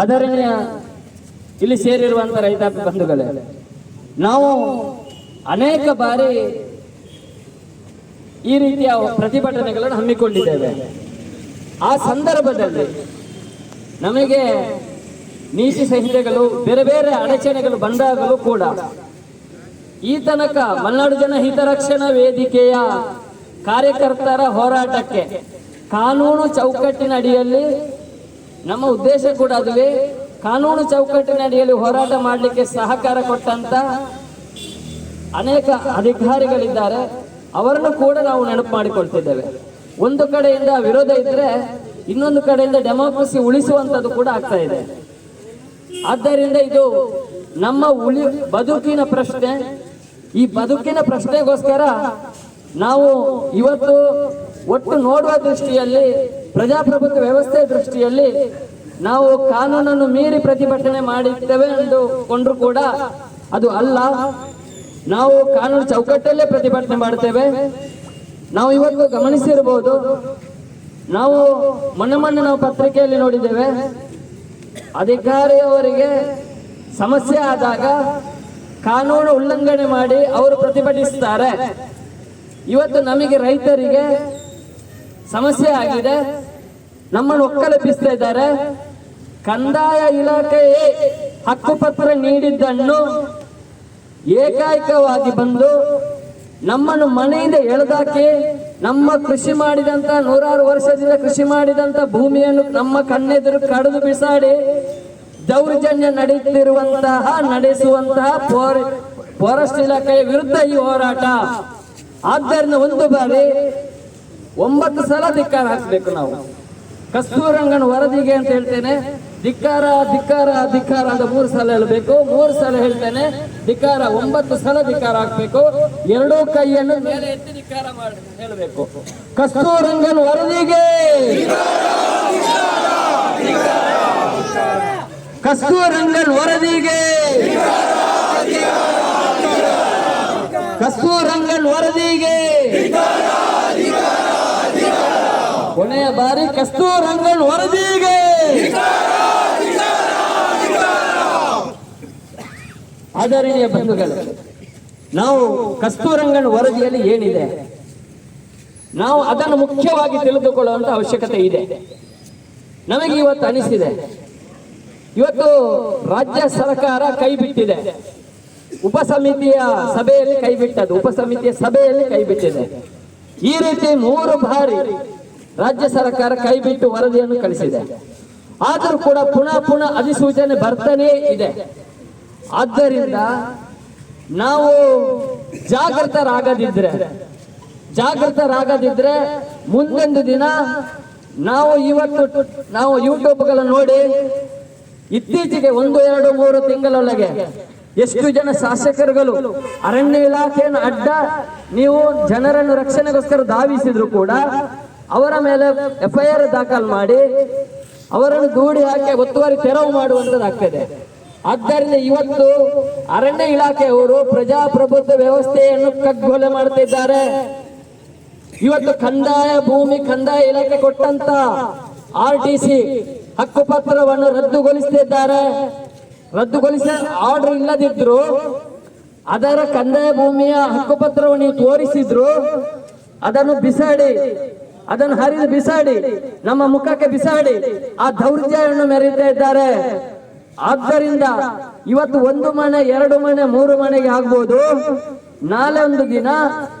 ಆದರಣೀಯ ಇಲ್ಲಿ ಸೇರಿರುವಂತ ರೈತಾಪಿ ಬಂಧುಗಳೇ, ನಾವು ಅನೇಕ ಬಾರಿ ಈ ರೀತಿಯ ಪ್ರತಿಭಟನೆಗಳನ್ನು ಹಮ್ಮಿಕೊಂಡಿದ್ದೇವೆ. ಆ ಸಂದರ್ಭದಲ್ಲಿ ನಮಗೆ ನೀತಿ ಸಂಹಿತೆಗಳು, ಬೇರೆ ಬೇರೆ ಅಡಚಣೆಗಳು ಬಂದಾಗಲೂ ಕೂಡ ಈ ತನಕ ಮಲೆನಾಡು ಜನ ಹಿತರಕ್ಷಣಾ ವೇದಿಕೆಯ ಕಾರ್ಯಕರ್ತರ ಹೋರಾಟಕ್ಕೆ ಕಾನೂನು ಚೌಕಟ್ಟಿನ ಅಡಿಯಲ್ಲಿ ನಮ್ಮ ಉದ್ದೇಶ ಕೂಡ ಅದುವೇ ಕಾನೂನು ಚೌಕಟ್ಟಿನ ಅಡಿಯಲ್ಲಿ ಹೋರಾಟ ಮಾಡಲಿಕ್ಕೆ ಸಹಕಾರ ಕೊಟ್ಟಂತ ಅನೇಕ ಅಧಿಕಾರಿಗಳಿದ್ದಾರೆ. ಅವರನ್ನು ಕೂಡ ನಾವು ನೆನಪು ಮಾಡಿಕೊಳ್ತಿದ್ದೇವೆ. ಒಂದು ಕಡೆಯಿಂದ ವಿರೋಧ ಇದ್ರೆ ಇನ್ನೊಂದು ಕಡೆಯಿಂದ ಡೆಮೋಕ್ರಸಿ ಉಳಿಸುವಂಥದ್ದು ಕೂಡ ಆಗ್ತಾ ಇದೆ. ಆದ್ದರಿಂದ ಇದು ನಮ್ಮ ಉಳಿ ಬದುಕಿನ ಪ್ರಶ್ನೆ. ಈ ಬದುಕಿನ ಪ್ರಶ್ನೆಗೋಸ್ಕರ ನಾವು ಇವತ್ತು ಒಟ್ಟು ನೋಡುವ ದೃಷ್ಟಿಯಲ್ಲಿ ಪ್ರಜಾಪ್ರಭುತ್ವ ವ್ಯವಸ್ಥೆ ದೃಷ್ಟಿಯಲ್ಲಿ ನಾವು ಕಾನೂನನ್ನು ಮೀರಿ ಪ್ರತಿಭಟನೆ ಮಾಡಿದ್ದೇವೆ ಎಂದುಕೊಂಡ್ರು ಕೂಡ ಅದು ಅಲ್ಲ. ನಾವು ಕಾನೂನು ಚೌಕಟ್ಟಲ್ಲೇ ಪ್ರತಿಭಟನೆ ಮಾಡ್ತೇವೆ. ನಾವು ಇವತ್ತು ಗಮನಿಸಿರಬಹುದು ನಾವು ಮೊನ್ನೆ ಮೊನ್ನೆ ನಾವು ಪತ್ರಿಕೆಯಲ್ಲಿ ನೋಡಿದ್ದೇವೆ. ಅಧಿಕಾರಿಯವರಿಗೆ ಸಮಸ್ಯೆ ಆದಾಗ ಕಾನೂನು ಉಲ್ಲಂಘನೆ ಮಾಡಿ ಅವರು ಪ್ರತಿಭಟಿಸ್ತಾರೆ. ಇವತ್ತು ನಮಗೆ ರೈತರಿಗೆ ಸಮಸ್ಯೆ ಆಗಿದೆ. ನಮ್ಮನ್ನು ಒಕ್ಕಲೆಬ್ಬಿಸ್ತಾ ಇದ್ದಾರೆ. ಕಂದಾಯ ಇಲಾಖೆಯೇ ಹಕ್ಕುಪತ್ರ ನೀಡಿದ್ದನ್ನು ಏಕಾಏಕವಾಗಿ ಬಂದು ನಮ್ಮನ್ನು ಮನೆಯಿಂದ ಎಳೆದಾಕಿ ನಮ್ಮ ಕೃಷಿ ಮಾಡಿದಂತ ನೂರಾರು ವರ್ಷದಿಂದ ಕೃಷಿ ಮಾಡಿದಂತ ಭೂಮಿಯನ್ನು ನಮ್ಮ ಕಣ್ಣೆದುರು ಕಡಿದು ಬಿಸಾಡಿ ದೌರ್ಜನ್ಯ ನಡೆಯುತ್ತಿರುವಂತಹ, ನಡೆಸುವಂತಹ ಫೋರ್ ಫಾರೆಸ್ಟ್ ಇಲಾಖೆಯ ವಿರುದ್ಧ ಈ ಹೋರಾಟ. ಆದ್ದರಿಂದ ಒಂದು ಬಾರಿ ಒಂಬತ್ತು ಸಲ ಧಿಕ್ಕಾರ ಹಾಕಬೇಕು ನಾವು. ಕಸ್ತೂರಂಗನ ವರದಿಗೆ ಅಂತ ಹೇಳ್ತೇನೆ. ಧಿಕ್ಕಾರ ಧಿಕ್ಕಾರ ಧಿಕ್ಕಾರ ಅಂತ ಮೂರು ಸಲ ಹೇಳಬೇಕು. ಮೂರು ಸಲ ಹೇಳ್ತೇನೆ. ಧಿಕ್ಕಾರ, ಒಂಬತ್ತು ಸಲ ಧಿಕ್ಕಾರ ಹಾಕ್ಬೇಕು. ಎರಡೂ ಕೈಯನ್ನು ಮೇಲೆ ಎತ್ತಿ ಧಿಕ್ಕಾರ ಮಾಡಿ, ಹೇಳಬೇಕು. ಕಸ್ತೂರಂಗನ್ ವರದಿಗೆ ಕಸ್ತೂರಂಗನ್ ವರದಿಗೆ ಕಸ್ತೂರಂಗನ್ ವರದಿಗೆ ಕೊನೆಯ ಬಾರಿ ಕಸ್ತೂರಂಗನ್ ವರದಿಗೆ. ಆದರಣೀಯ ಬಂಧುಗಳು, ನಾವು ಕಸ್ತೂರಂಗನ್ ವರದಿಯಲ್ಲಿ ಏನಿದೆ? ನಾವು ಅದನ್ನು ಮುಖ್ಯವಾಗಿ ತಿಳಿದುಕೊಳ್ಳುವಂತ ಅವಶ್ಯಕತೆ ಇದೆ. ನಮಗೆ ಇವತ್ತು ಅನಿಸಿದೆ. ಇವತ್ತು ರಾಜ್ಯ ಸರ್ಕಾರ ಕೈ ಬಿಟ್ಟಿದೆ. ಉಪಸಮಿತಿಯ ಸಭೆಯಲ್ಲಿ ಕೈ ಬಿಟ್ಟದ್ದು, ಉಪಸಮಿತಿಯ ಸಭೆಯಲ್ಲಿ ಕೈ ಬಿಟ್ಟಿದೆ. ಈ ರೀತಿ ಮೂರು ಬಾರಿ ರಾಜ್ಯ ಸರ್ಕಾರ ಕೈ ಬಿಟ್ಟು ವರದಿಯನ್ನು ಕಳಿಸಿದೆ. ಆದರೂ ಕೂಡ ಪುನಃ ಪುನಃ ಅಧಿಸೂಚನೆ ಬರ್ತಾನೇ ಇದೆ. ಆದ್ದರಿಂದ ನಾವು ಜಾಗೃತರಾಗದಿದ್ರೆ ಜಾಗೃತರಾಗದಿದ್ರೆ ಮುಂದೊಂದು ದಿನ ನಾವು ಇವತ್ತು ನಾವು ಯೂಟ್ಯೂಬ್ಗಳನ್ನು ನೋಡಿ ಇತ್ತೀಚೆಗೆ ಒಂದು, ಎರಡು, ಮೂರು ತಿಂಗಳೊಳಗೆ ಎಷ್ಟು ಜನ ಶಾಸಕರುಗಳು ಅರಣ್ಯ ಇಲಾಖೆಯನ್ನು ಅಡ್ಡ ನೀವು ಜನರನ್ನು ರಕ್ಷಣೆಗೋಸ್ಕರ ಧಾವಿಸಿದ್ರು ಕೂಡ ಅವರ ಮೇಲೆ ಎಫ್ಐಆರ್ ದಾಖಲು ಮಾಡಿ ಅವರನ್ನು ದೂಡಿ ಹಾಕಿ ಒತ್ತುವರಿ ತೆರವು ಮಾಡುವಂಥದ್ದಾಗ್ತದೆ ಆದ್ದರಿಂದ ಇವತ್ತು ಅರಣ್ಯ ಇಲಾಖೆಯವರು ಪ್ರಜಾಪ್ರಭುತ್ವ ವ್ಯವಸ್ಥೆಯನ್ನು ಕಗ್ಗೊಲೆ ಮಾಡ್ತಿದ್ದಾರೆ. ಇವತ್ತು ಕಂದಾಯ, ಭೂಮಿ ಕಂದಾಯ ಇಲಾಖೆ ಕೊಟ್ಟಂತ ಆರ್ ಟಿ ಸಿ ಹಕ್ಕುಪತ್ರವನ್ನು ರದ್ದುಗೊಳಿಸುತ್ತಿದ್ದಾರೆ ರದ್ದುಗೊಳಿಸ ಆರ್ಡರ್ ಇಲ್ಲದಿದ್ರು ಅದರ ಕಂದಾಯ, ಭೂಮಿಯ ಹಕ್ಕುಪತ್ರವನ್ನು ನೀವು ತೋರಿಸಿದ್ರು ಅದನ್ನು ಬಿಸಾಡಿ ಅದನ್ನು ಹರಿದು ಬಿಸಾಡಿ, ನಮ್ಮ ಮುಖಕ್ಕೆ ಬಿಸಾಡಿ, ಆ ದೌರ್ಜನ್ಯವನ್ನು ಮೆರೀತಾ ಇದ್ದಾರೆ. ಆದ್ದರಿಂದ ಇವತ್ತು ಒಂದು ಮನೆ, ಎರಡು ಮನೆ, ಮೂರು ಮನೆಗೆ ಆಗ್ಬೋದು. ನಾಳೆ ಒಂದು ದಿನ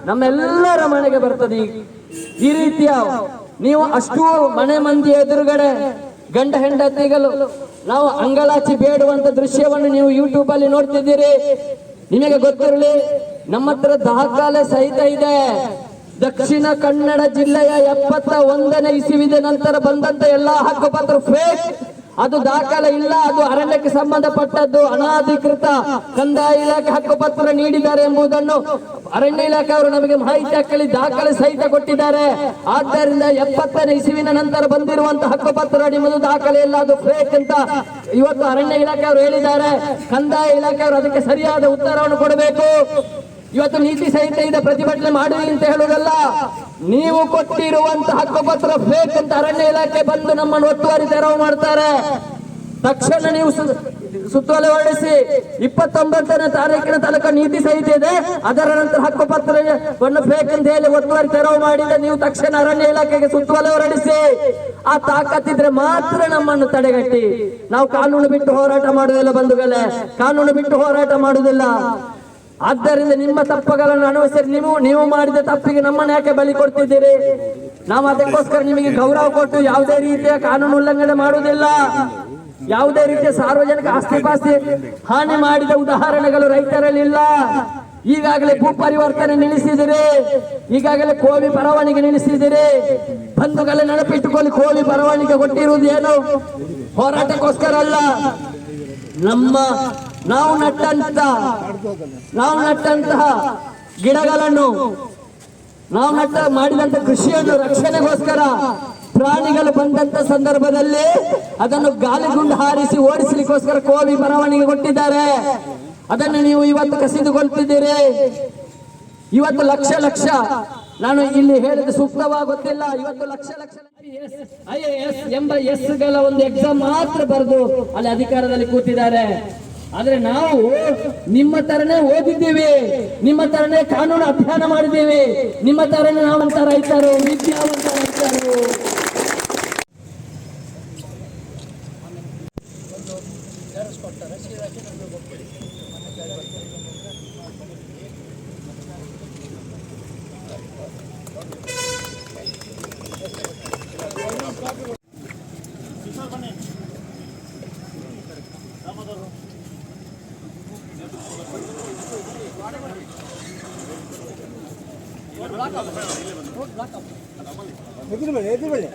ನಮ್ಮೆಲ್ಲರ ಮನೆಗೆ ಬರ್ತದೆ. ಈ- ರೀತಿಯ ನೀವು ಅಷ್ಟು ಮನೆ ಮಂದಿ ಎದುರುಗಡೆ ಗಂಡ ಹೆಂಡತಿಗಳು, ನಾವು ಅಂಗಳಾಚಿ ಬೇಡುವಂತ ದೃಶ್ಯವನ್ನು ನೀವು ಯೂಟ್ಯೂಬ್ ಅಲ್ಲಿ ನೋಡ್ತಿದ್ದೀರಿ. ನಿಮಗೆ ಗೊತ್ತಿರಲಿ, ನಮ್ಮ ಹತ್ರ ದಾಖಲೆ ಸಹಿತ ಇದೆ. ದಕ್ಷಿಣ ಕನ್ನಡ ಜಿಲ್ಲೆಯ ಎಪ್ಪತ್ತ ಒಂದನೇ ಇಸುವಿದ ನಂತರ ಬಂದಂತ ಎಲ್ಲಾ ಹಕ್ಕುಪತ್ರ ಫೇಕ್ ಅದು ದಾಖಲೆ ಇಲ್ಲ, ಅದು ಅರಣ್ಯಕ್ಕೆ ಸಂಬಂಧಪಟ್ಟದ್ದು ಅನಾಧಿಕೃತ ಕಂದಾಯ ಇಲಾಖೆ ಹಕ್ಕುಪತ್ರ ನೀಡಿದ್ದಾರೆ ಎಂಬುದನ್ನು ಅರಣ್ಯ ಇಲಾಖೆ ಅವರು ನಮಗೆ ಮಾಹಿತಿ ಹಾಕಲಿ, ದಾಖಲೆ ಸಹಿತ ಕೊಟ್ಟಿದ್ದಾರೆ. ಆದ್ದರಿಂದ ಎಪ್ಪತ್ತನೇ ಇಸುವಿನ ನಂತರ ಬಂದಿರುವಂತಹ ಹಕ್ಕುಪತ್ರ ನಿಮ್ಮದು ದಾಖಲೆ ಇಲ್ಲ, ಅದು ಫೇಕ್ ಅಂತ ಇವತ್ತು ಅರಣ್ಯ ಇಲಾಖೆ ಅವರು ಹೇಳಿದ್ದಾರೆ. ಕಂದಾಯ ಇಲಾಖೆ ಅವರು ಅದಕ್ಕೆ ಸರಿಯಾದ ಉತ್ತರವನ್ನು ಕೊಡಬೇಕು. ಇವತ್ತು ನೀತಿ ಸಹಿತ ಇದೆ ಪ್ರತಿಭಟನೆ ಮಾಡುವಿ ಅಂತ ಹೇಳುವುದಲ್ಲ, ನೀವು ಕೊಟ್ಟಿರುವಂತಹ ಹಕ್ಕುಪತ್ರ ಫೇಕ್ ಅಂತ ಅರಣ್ಯ ಇಲಾಖೆ ಬಂದು ನಮ್ಮನ್ನು ಒತ್ತುವರಿ ತೆರವು ಮಾಡ್ತಾರೆ. ತಕ್ಷಣ ನೀವು ಸುತ್ತೋಲೆ ಹೊರಡಿಸಿ, ಇಪ್ಪತ್ತೊಂಬತ್ತನೇ ತಾರೀಕಿನ ತನಕ ನೀತಿ ಸಹಿತ ಇದೆ, ಅದರ ನಂತರ ಹಕ್ಕುಪತ್ರವನ್ನು ಫೇಕ್ ಅಂತ ಹೇಳಿ ಒತ್ತುವರಿ ತೆರವು ಮಾಡಿದ ನೀವು ತಕ್ಷಣ ಅರಣ್ಯ ಇಲಾಖೆಗೆ ಸುತ್ತೋಲೆ ಹೊರಡಿಸಿ. ಆ ತಾಕತ್ತಿದ್ರೆ ಮಾತ್ರ ನಮ್ಮನ್ನು ತಡೆಗಟ್ಟಿ. ನಾವು ಕಾನೂನು ಬಿಟ್ಟು ಹೋರಾಟ ಮಾಡುವುದಿಲ್ಲ ಬಂಧುಗಳೇ, ಕಾನೂನು ಬಿಟ್ಟು ಹೋರಾಟ ಮಾಡುವುದಿಲ್ಲ. ಆದ್ದರಿಂದ ನಿಮ್ಮ ತಪ್ಪುಗಳನ್ನು ಅನುಸರಿಸಿ ನೀವು ನೀವು ಮಾಡಿದ ತಪ್ಪಿಗೆ ನಮ್ಮನ್ನು ಯಾಕೆ ಬಲಿ ಕೊಡ್ತಿದ್ದೀರಿ? ನಾವು ಅದಕ್ಕೋಸ್ಕರ ನಿಮಗೆ ಗೌರವ ಕೊಟ್ಟು ಯಾವುದೇ ರೀತಿಯ ಕಾನೂನು ಉಲ್ಲಂಘನೆ ಮಾಡುವುದಿಲ್ಲ. ಯಾವುದೇ ರೀತಿಯ ಸಾರ್ವಜನಿಕ ಆಸ್ತಿ ಪಾಸ್ತಿ ಹಾನಿ ಮಾಡಿದ ಉದಾಹರಣೆಗಳು ರೈತರಲ್ಲಿ ಇಲ್ಲ. ಈಗಾಗಲೇ ಭೂ ಪರಿವರ್ತನೆ ನಿಲ್ಲಿಸಿದಿರಿ. ಈಗಾಗಲೇ ಕೋವಿ ಬರವಣಿಗೆ ನಿಲ್ಲಿಸಿದಿರಿ. ಬಂಧುಗಳ ನೆನಪಿಟ್ಟುಕೊಳ್ಳಿ, ಕೋವಿ ಬರವಣಿಗೆ ಕೊಟ್ಟಿರುವುದು ಏನು ಹೋರಾಟಕ್ಕೋಸ್ಕರ ಅಲ್ಲ. ನಮ್ಮ ನಾವು ನಟ್ಟಂತ ನಾವು ನಟ್ಟಂತಹ ಗಿಡಗಳನ್ನು ನಾವು ನಟ್ಟ ಮಾಡಿದಂತ ಕೃಷಿಯನ್ನು ರಕ್ಷಣೆಗೋಸ್ಕರ ಪ್ರಾಣಿಗಳು ಬಂದಂತ ಸಂದರ್ಭದಲ್ಲಿ ಅದನ್ನು ಗಾಳಿಗುಂಡು ಹಾರಿಸಿ ಓಡಿಸಲಿಕ್ಕೋಸ್ಕರ ಕೋವಿ ಬರವಣಿಗೆ ಕೊಟ್ಟಿದ್ದಾರೆ. ಅದನ್ನು ನೀವು ಇವತ್ತು ಕಸಿದುಕೊಳ್ತಿದ್ದೀರಿ. ಇವತ್ತು ಲಕ್ಷ ಲಕ್ಷ ನಾನು ಇಲ್ಲಿ ಹೇಳಿದ ಸೂಕ್ತವಾಗುತ್ತಿಲ್ಲ. ಇವತ್ತು ಲಕ್ಷ ಲಕ್ಷ ಐ ಎಸ್ ಎಂಬ ಎಸ್ಗಳ ಒಂದು ಎಕ್ಸಾಮ್ ಮಾತ್ರ ಬರೆದು ಅಲ್ಲಿ ಅಧಿಕಾರದಲ್ಲಿ ಕೂತಿದ್ದಾರೆ. ಆದ್ರೆ ನಾವು ನಿಮ್ಮ ತರನೇ ಓದಿದ್ದೇವೆ, ನಿಮ್ಮ ತರನೇ ಕಾನೂನು ಅಧ್ಯಯನ ಮಾಡಿದ್ದೇವೆ, ನಿಮ್ಮ ತರನೇ ನಾವಂತ ರೈತರು, ವಿದ್ಯಾವಂತ ರೈತರು. ಎದುರುಬಳ್ಳಿ ಎದುರುಬಳ್ಳಿ